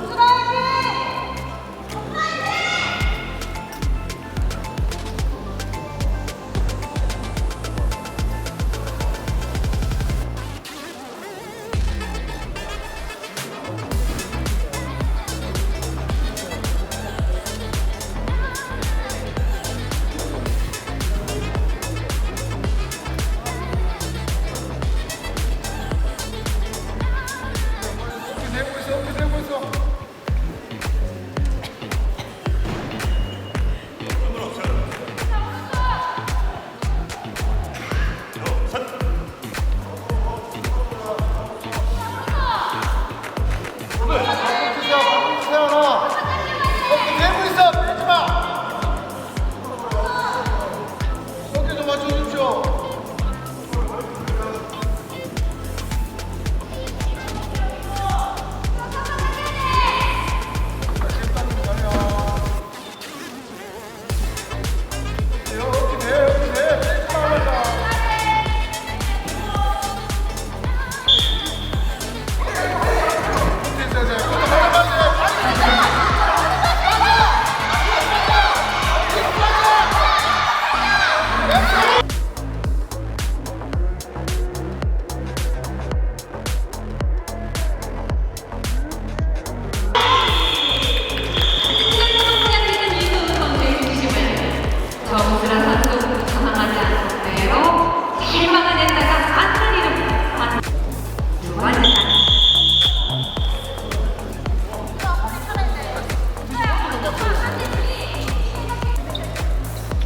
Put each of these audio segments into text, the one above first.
박수로 Yeah.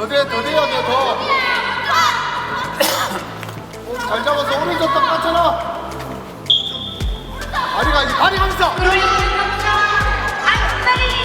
더대 더 돼야 돼더 잘 잡아서 오른쪽 딱 맞춰라 다리가 다리 감싸 끌어올리는 감사 안다리